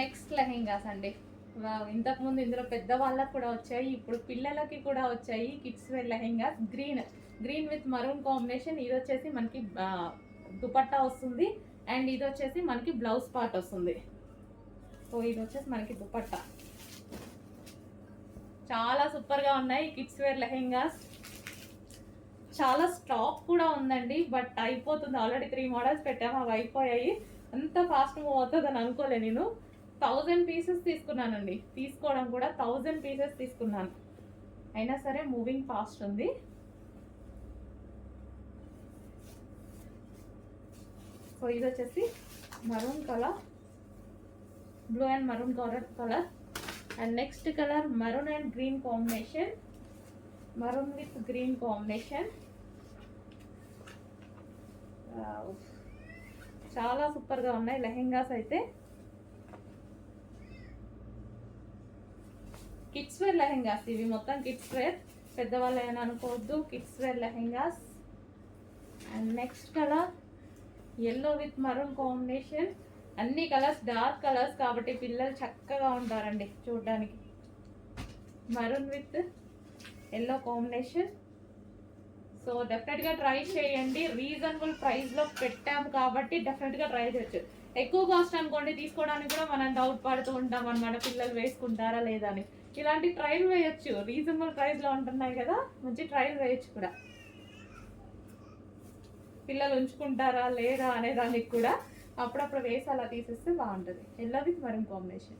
Next lehengas అండి. ఇంతకుముందు ఇందులో పెద్దవాళ్ళకి కూడా వచ్చాయి ఇప్పుడు పిల్లలకి కూడా వచ్చాయి kids wear lehengas. Green green with maroon combination ఇది వచ్చేసి మనకి దుపట్టా వస్తుంది. అండ్ ఇది వచ్చేసి మనకి బ్లౌజ్ పార్ట్ వస్తుంది. సో ఇది వచ్చేసి మనకి దుపట్టా. చాలా సూపర్గా ఉన్నాయి కిడ్స్ వేర్ లెహెంగాస్. చాలా స్టాక్ కూడా ఉందండి బట్ అయిపోతుంది. ఆల్రెడీ త్రీ మోడల్స్ పెట్టాము అవి అయిపోయాయి. అంత ఫాస్ట్ మూవ్ అవుతుంది అని అనుకోలే నేను. థౌజండ్ పీసెస్ తీసుకున్నానండి. తీసుకోవడం కూడా థౌజండ్ పీసెస్ తీసుకున్నాను. అయినా సరే మూవింగ్ ఫాస్ట్ ఉంది. సో ఇది వచ్చేసి maroon colour blue and maroon colour colour and next colour maroon and green combination maroon with green combination చాలా సూపర్గా ఉన్నాయి. లెహెంగాస్ అయితే. Kids wear lehengas. ఇవి మొత్తం కిడ్స్ వేర్. పెద్దవాళ్ళు ఏమైనా అనుకోవద్దు. Kids wear lehengas. And next colour yellow with maroon combination అన్ని కలర్స్ డార్క్ కలర్స్ కాబట్టి పిల్లలు చక్కగా ఉంటారండి చూడడానికి. Maroon with yellow combination so డెఫినెట్గా ట్రై చేయండి. రీజనబుల్ ప్రైస్లో పెట్టాము కాబట్టి డెఫినెట్గా ట్రై చేయొచ్చు. ఎక్కువ కాస్ట్ అనుకోండి తీసుకోవడానికి కూడా మనం డౌట్ పడుతూ ఉంటాం అనమాట పిల్లలు వేసుకుంటారా లేదా అని. ఇలాంటి ట్రయల్ వేయచ్చు. రీజనబుల్ ప్రైస్లో ఉంటున్నాయి కదా. మంచి ట్రయల్ వేయచ్చు కూడా. పిల్లలు ఉంచుకుంటారా లేదా అనే దానికి కూడా అప్పుడప్పుడు వేసి అలా తీసేస్తే బాగుంటుంది. Yellow with maroon combination